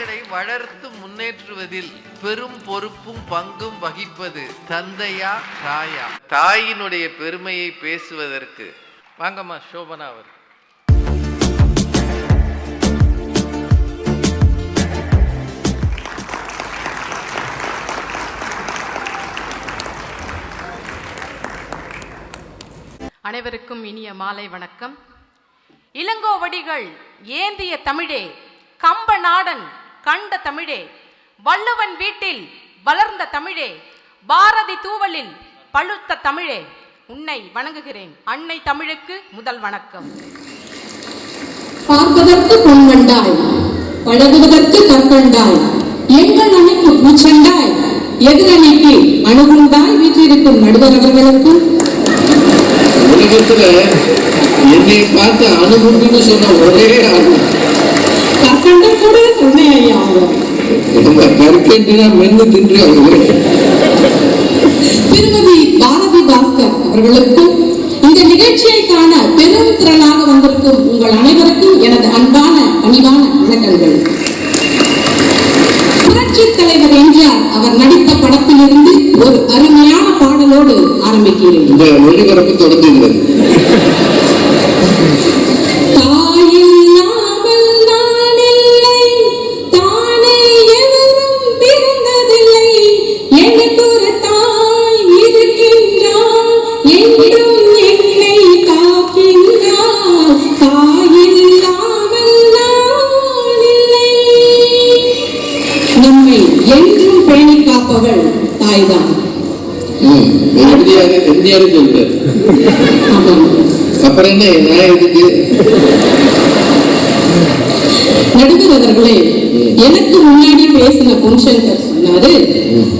குழந்தைகளை வளர்த்து முன்னேற்றுவதில் பெரும் பொறுப்பும் பங்கும் வகிப்பது தந்தையா தாயா? தாயினுடைய பெருமையை பேசுவதற்கு. வாங்கம்மா சோபனா அவர் அனைவருக்கும் இனிய மாலை வணக்கம். இளங்கோவடிகள் ஏந்திய தமிழே கம்ப நாடன் கண்ட தமிழே வள்ளுவன் வீட்டில் வளர்ந்த தமிழே பாரதி தூவலில் பழுத்த தமிழே உன்னை வணங்குகிறேன். அன்னை தமிழுக்கு முதல் வணக்கம். பார்ப்பதற்கு பொன்வண்டாய் பழகுவதற்கு கற்கண்டாய் எங்கள் அணைக்கு பூச்செண்டாய் எதிரணைக்கு அணுகுண்டாய் வீற்றிருக்கும் நடுவர் உலகத்துல என்னை பார்த்து அணுகுண்டுன்னு சொன்ன ஒரே கற்கண்டம் கூட மென்னு தின்று திருமதி பாரதி பாஸ்கர் அவர்களுக்கும் இந்த நிகழ்ச்சியை காண பெரும் திரளாக வந்திருக்கும் உங்கள் அனைவருக்கும் எனது அன்பான பணிவான வணக்கங்கள். புரட்சி தலைவர் எம்ஜிஆர் அவர் நடித்த படத்திலிருந்து ஒரு அருமையான பாடலோடு ஆரம்பிக்கிறேன். ஒளிபரப்பு தொடர்ந்து சொல்லிட்டார் அப்புறம் என்ன நான் எதுக்கு நடுவர் அவர்களே எனக்கு முன்னாடி பேசின பொன்சங்கர் சொன்னாரு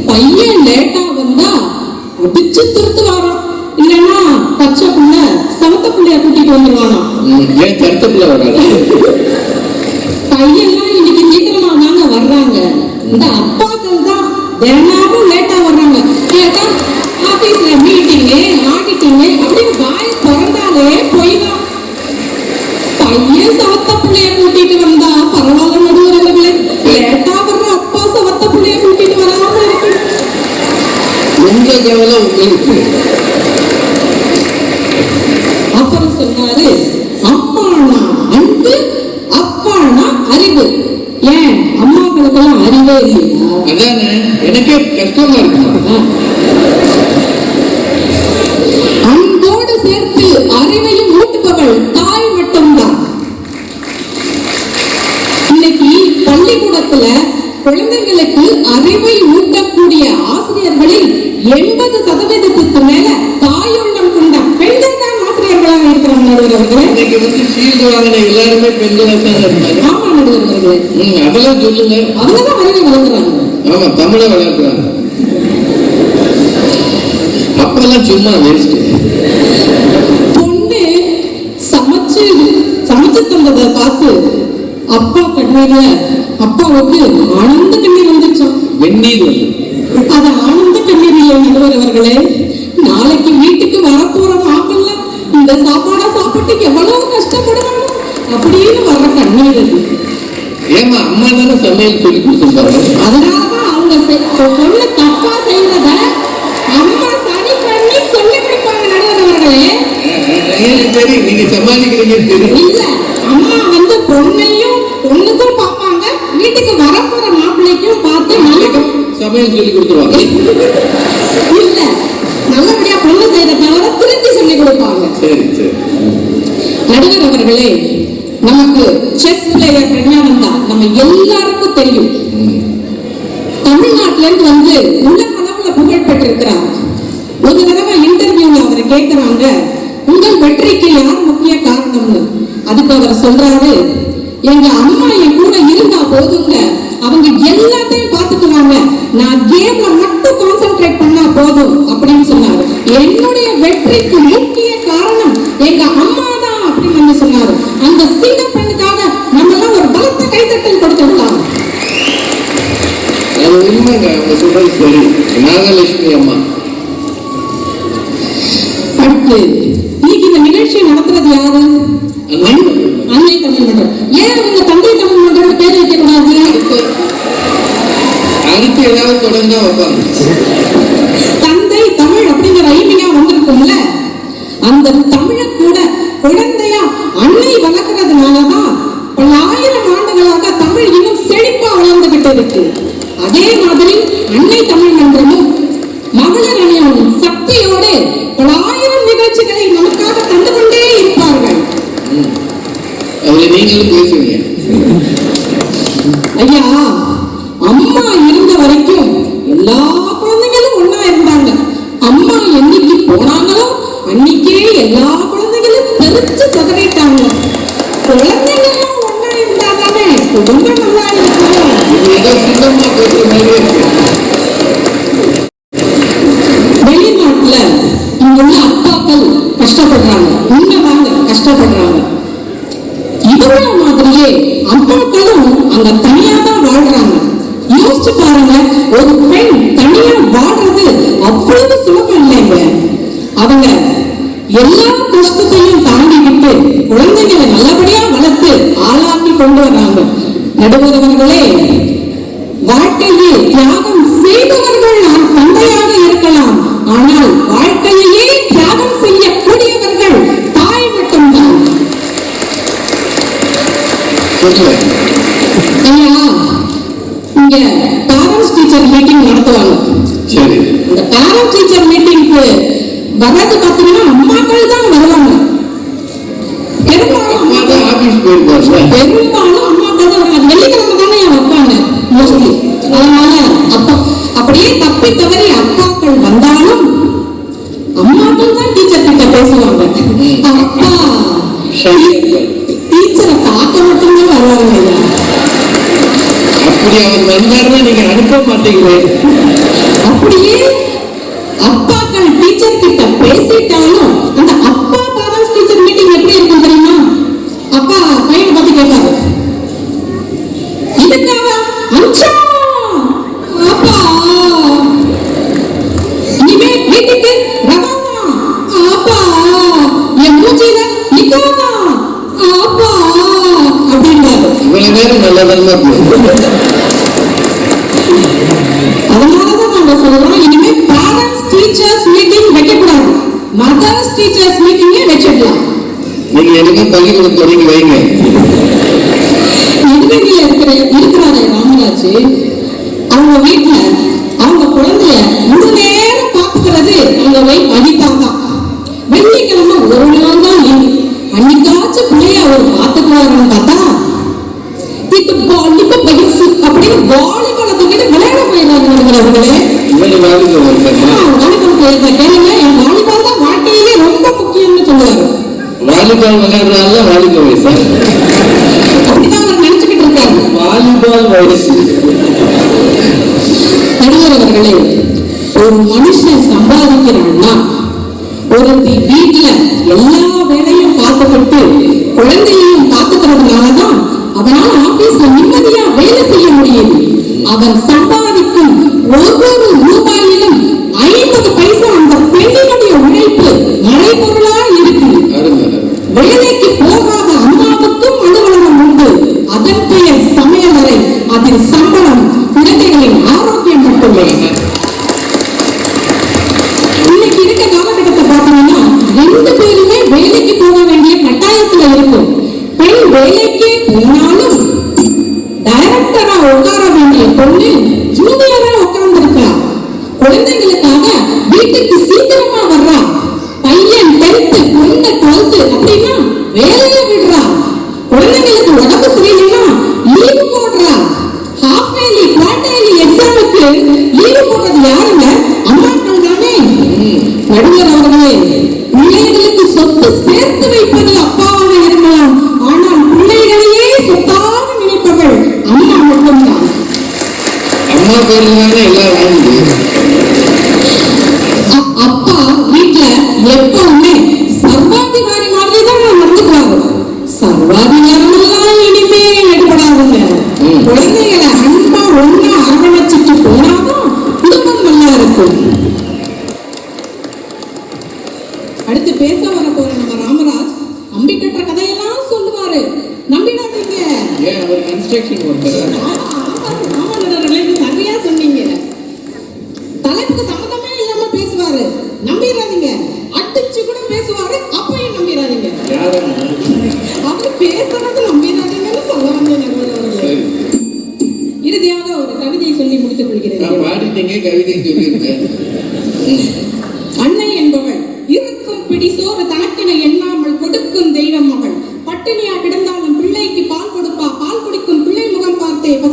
பையன் லேட்டா வந்தா அடிச்சு திருத்து வரான் இல்லைன்னா பச்சை புள்ள சவத்த புள்ளைய கூட்டிட்டு வந்துருவானா ஏன் வராது? பையன்லாம் இன்னைக்கு சீக்கிரமா தாங்க வர்றாங்க. இந்த அப்பாக்கள் தான் தினமும் லேட்டா வர்றாங்க. கேட்டா ஆபீஸ்ல மீட்டிங்கு ஆடிட்டிங்கு அப்படின்னு வாய் திறந்தாலே போய்தான் பையன் சவத்த பிள்ளைய கூட்டிட்டு வந்தா பரவாயில்ல நடுவர் அவர்களே லேட்டா வர்ற அப்பா சவத்த பிள்ளைய கூட்டிட்டு வராம இருக்கு. உங்க அப்புறம் சொன்னாரு அம்மானா அன்பு அப்பானா அறிவு. ஏன்? அம்மாக்களுக்கெல்லாம் அறிவே இல்லையா? அதானே? எனக்கே கஷ்டமா இருக்கு. எண்பது சதவீதத்துக்கு மேல தாயுள்ளம் கொண்ட பெண்கள் தான் ஆசிரியர்களாக இருக்கிறாங்க இன்னைக்கு வந்து எல்லாருமே பெண்களாக தான் இருந்தாங்க ஆமா அதெல்லாம் சொல்லுங்க. அறிவை வளர்க்குறாங்க ஆமா தமிழை வளர்க்குறாங்க அப்பெல்லாம் சும்மா வேஸ்ட் பொண்ணு சமைச்சு சமைச்சு தந்ததை பார்த்து அப்பா கண்ணீர்ல அப்பாவுக்கு ஆனந்த கண்ணீர் வந்துச்சான் வெந்நீர் வந்து. அது ஆனந்த அவர்களே நாளைக்கு வீட்டுக்கு வரப்போற மாப்பிள்ள இந்த சாப்பாடை சாப்பிட்டு எவ்வளவு கஷ்டப்படுவாங்க அப்படின்னு வர்ற கண்ணீர். அது ஏமா அம்மா தானே சமையல் சொல்லி கொடுத்துருப்பாங்க அதனாலதான் அவங்க பொண்ணு தப்பா செய்யறத அம்மா சரி பண்ணி சொல்லி கொடுப்பாங்க எனக்கு தெரியும் நீங்க சமாளிக்கிறீங்க இல்ல அம்மா வந்து பொண்ணையும் பொண்ணுக்கும் பார்ப்பாங்க வீட்டுக்கு வரப்போற மாப்பிள்ளைக்கும் பார்த்து சமையல் சொல்லி கொடுத்துருவாங்க இல்ல நல்லபடியா பொண்ணு செய்யற தவிர திருத்தி சொல்லி கொடுப்பாங்க சரி சரி. அவர்களே நமக்கு செஸ் பிளேயர் பிரஜானந்தா நம்ம எல்லாருக்கும் தெரியும். தமிழ்நாட்டுல இருந்து வந்து உலக அளவுல புகழ் பெற்றிருக்கிறார். ஒரு தடவை இன்டர்வியூல அவரை கேட்கிறாங்க உங்கள் வெற்றிக்கு யார் முக்கிய காரணம்னு? அதுக்கு அவர் சொல்றாரு எங்க அம்மா என் கூட இருந்தா போதுங்க. அவங்க எல்லாத்தையும் பார்த்துக்குவாங்க. நான் கேம்ல மட்டும் கான்சென்ட்ரேட் பண்ணா போதும் அப்படின்னு சொன்னாரு. என்னுடைய வெற்றிக்கு முக்கிய எங்க அம்மா தான் அப்படின்னு வந்து சொன்னாரு. அந்த சின்ன பெண்ணுக்காக நம்ம எல்லாம் ஒரு பலத்த கைத்தட்டல் கொடுத்துடலாம் அது உண்மைங்க அவங்க சொல்றது சரி நாகலட்சுமி அம்மா. அடுத்து இன்னைக்கு இந்த நிகழ்ச்சியை நடத்துறது யாரு? அன்னை தமிழ் மன்றம் ஏன் அவங்க தந்தை தமிழ் மன்றம் பேர் வைக்க கூடாது அடுத்து ஏதாவது தொடர்ந்தா வைப்பாங்க. தந்தை தமிழ் அப்படிங்கிற ஐமியா வந்திருக்கும்ல. அந்த தமிழை கூட குழந்தையா அன்னை வளர்க்கறதுனாலதான் பல ஆயிரம் ஆண்டுகளாக தமிழ் இன்னும் செழிப்பா வளர்ந்துகிட்டு இருக்கு. அதே மாதிரி அன்னை தமிழ் மன்றமும் மகளிர் அணியும் சக்தியோடு பல ஆயிரம் நிகழ்ச்சிகளை நமக்காக தந்து கொண்டே இருப்பார்கள். அதுல நீங்களும் பேசுவீங்க. ஐயா அம்மா இருந்த வரைக்கும் எல்லா குழந்தைகளும் ஒண்ணா இருந்தாங்க. அம்மா என்னைக்கு போனாங்களோ அன்னைக்கே எல்லா குழந்தைகளும் பெருச்சு சதறிட்டாங்க. குழந்தைங்கெல்லாம் ஒண்ணா இருந்தா தானே குடும்பம் நல்லா இது வெளிநாட்டுல இங்குள்ள அப்பாக்கள் கஷ்டப்படுறாங்க. உண்மைதாங்க கஷ்டப்படுறாங்க. இவங்கள மாதிரியே அம்மாக்களும் அங்க தனியா தான் வாழ்றாங்க. யோசிச்சு பாருங்க ஒரு பெண் தனியா வாழ்றது அவ்வளவு சுலபம் இல்லைங்க. அவங்க எல்லா கஷ்டத்தையும் தாண்டிக்கிட்டு குழந்தைகளை நல்லபடியா வளர்த்து ஆளாக்கி கொண்டு வர்றாங்க நடுவர் அவர்களே வாழ்க்கையை தியாகம் செய்தவர்கள் நான் தந்தையாக இருக்கலாம். ஆனால் வாழ்க்கையையே தியாகம் செய்யக்கூடியவர்கள் தாய் மட்டும்தான். இங்க பேரண்ட்ஸ் டீச்சர் மீட்டிங் நடத்துவாங்க. சரி. இந்த பேரண்ட் டீச்சர் மீட்டிங்க்கு வர்றது பார்த்தீங்கன்னா அம்மாக்கள் தான் வருவாங்க. பெரும்பாலும் பெரும்பாலும் அம்மாக்கள் தான் வருவாங்க. வெள்ளிக்கிழமை தானே வைப்பாங்க மோஸ்ட்லி அதனால அப்பா அப்படியே தப்பி தவறி அப்பாக்கள் வந்தாலும் அம்மாக்கள் தான் டீச்சர் கிட்ட பேசுவாங்க. அப்பா. டீச்சரை பார்க்க மட்டும்தான் வருவாங்க. அப்படி அவர் வந்தாருன்னா நீங்க அனுப்ப மாட்டீங்களே. அப்படியே அப்பாக்கள் டீச்சர் கிட்ட பேசிட்டாலும் அந்த டீச்சர்ஸ் மீட்டிங்கே வச்சிடலாம் நீங்க எனக்கு பள்ளிக்கூடம் தொடங்கி வைங்க. இருக்கிற இருக்கிறாரே ராமராஜ் அவங்க வீட்டுல அவங்க குழந்தைய முழு நேரம் பாத்துக்கிறது அவங்க வைஃப் அனிதா தான். வெள்ளிக்கிழமை ஒரு நாள் தான் லீவு அன்னைக்காச்சும் பிள்ளைய அவர் பாத்துக்குவாருன்னு பார்த்தா இது வாலிப வயசு அப்படின்னு வாலிபால தூக்கிட்டு விளையாட போயிடுறாங்க அவர்களே வாலிபால் பிளேயர் கேளுங்க என் வாலிபால் தான் வாழ்க்கையிலே ரொம்ப முக்கியம்னு சொல்லுவாரு. வாலிபால் விளையாடுறாங்க வாலிப வயசு அப்படிதான் அவர் நினைச்சுக்கிட்டு இருக்காரு. வாலிபால் வயசு. நடுவர் அவர்களே ஒரு மனுஷன் சம்பாதிக்கிறான்னா ஒருத்தி வீட்டுல எல்லா வேலையும் பார்த்துக்கிட்டு குழந்தையையும் பார்த்துக்கிறதுனாலதான் அவனால் ஆபீஸ்ல நிம்மதியா வேலை செய்ய முடியுது அவன் சம்பாதிக்கும் ஒவ்வொரு ரூபாயிலும் ஐம்பது பைசா அந்த பெண்ணினுடைய உழைப்பு பொண்ணு டுவெல்த்து அப்படின்னா வேலையை விடுறா. குழந்தைங்களுக்கு உடம்பு சரியில்லைன்னா லீவு போடுறா. ஹாஃப் இயர்லி குவார்டர்லி எக்ஸாமுக்கு லீவு போடுறது யாருங்க? அம்மாக்கள் தானே. நடுவர் அவர்களே பிள்ளைகளுக்கு சொத்து சேர்த்து வைப்பது அப்பாவாக இருக்கலாம். ஆனால் பிள்ளைகளையே சொத்தாக நினைப்பவள் அம்மா மட்டும்தான். அம்மா பேர்ல தானே எல்லாம் வாங்குது அப்பா வீட்ல எப்பவுமே கன்ஸ்ட்ரக்ஷன் கவிதையை சொல்லி முடித்துக் அன்னை என்பவள் இருக்கும் பிடி தனக்கென எண்ணாமல் கொடுக்கும் தெய்வம் மகள் பட்டினியா கிடந்தாலும் பிள்ளை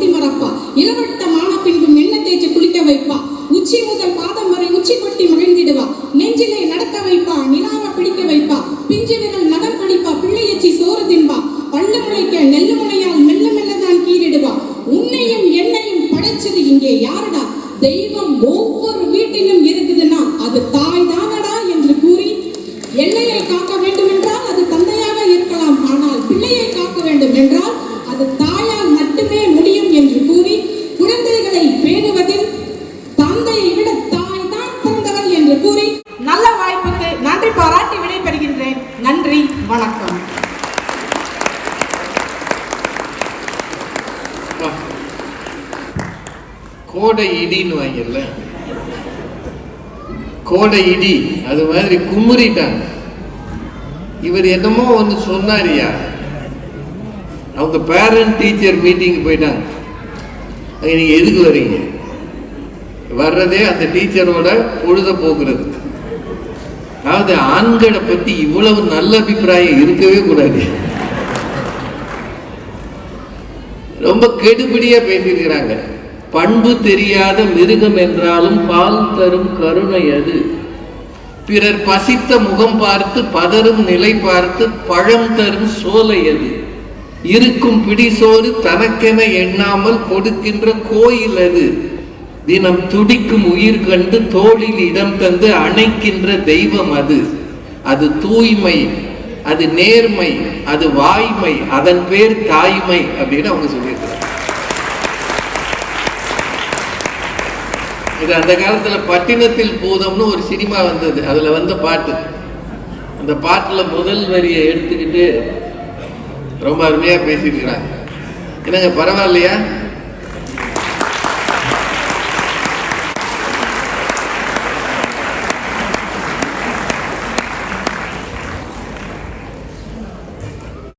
பார்த்தே இளவட்டமான பின்பு எண்ணெய் தேய்ச்சி குளிக்க வைப்பா. உச்சி முதல் பாதம் வரை உச்சி கொட்டி மகிழ்ந்திடுவா. நெஞ்சிலே நடக்க வைப்பா நிலாவை பிடிக்க வைப்பா. பிஞ்சு விரல் நடம் படிப்பா பிள்ளையச்சி சோறு தின்பா. பள்ளு முளைக்க நெல்லு முனையால் மெல்ல மெல்லதான் கீறிடுவா. உன்னையும் என்னையும் படைச்சது இங்கே யாருடா? தெய்வம் ஒவ்வொரு வணக்கம். கோடை இடின்னு வாங்கல. கோடை இடி அது மாதிரி குமுறிட்டாங்க. இவர் என்னமோ ஒன்று சொன்னாரியா அவங்க பேரண்ட் டீச்சர் மீட்டிங் போயிட்டாங்க. நீங்கள் எதுக்கு வர்றீங்க வர்றதே அந்த டீச்சரோட பொழுத போக்குறது அதாவது ஆண்களை பத்தி இவ்வளவு நல்ல அபிப்பிராயம் இருக்கவே கூடாது. ரொம்ப கெடுபிடியா பேசியிருக்கிறாங்க. பண்பு தெரியாத மிருகம் என்றாலும் பால் தரும் கருணை அது. பிறர் பசித்த முகம் பார்த்து பதறும் நிலை பார்த்து பழம் தரும் சோலை அது. இருக்கும் பிடிசோறு தனக்கென எண்ணாமல் கொடுக்கின்ற கோயில் அது. தினம் துடிக்கும் உயிர் கண்டு தோளில் இடம் தந்து அணைக்கின்ற தெய்வம் அது. அது தூய்மை அது நேர்மை அது வாய்மை அதன் பேர் தாய்மை அப்படின்னு அவங்க சொல்லியிருக்கிறாங்க இது அந்த காலத்துல பட்டினத்தில் பூதம்னு ஒரு சினிமா வந்தது. அதுல வந்த பாட்டு. அந்த பாட்டுல முதல் வரியை எடுத்துக்கிட்டு ரொம்ப அருமையா பேசியிருக்கிறாங்க. என்னங்க பரவாயில்லையா?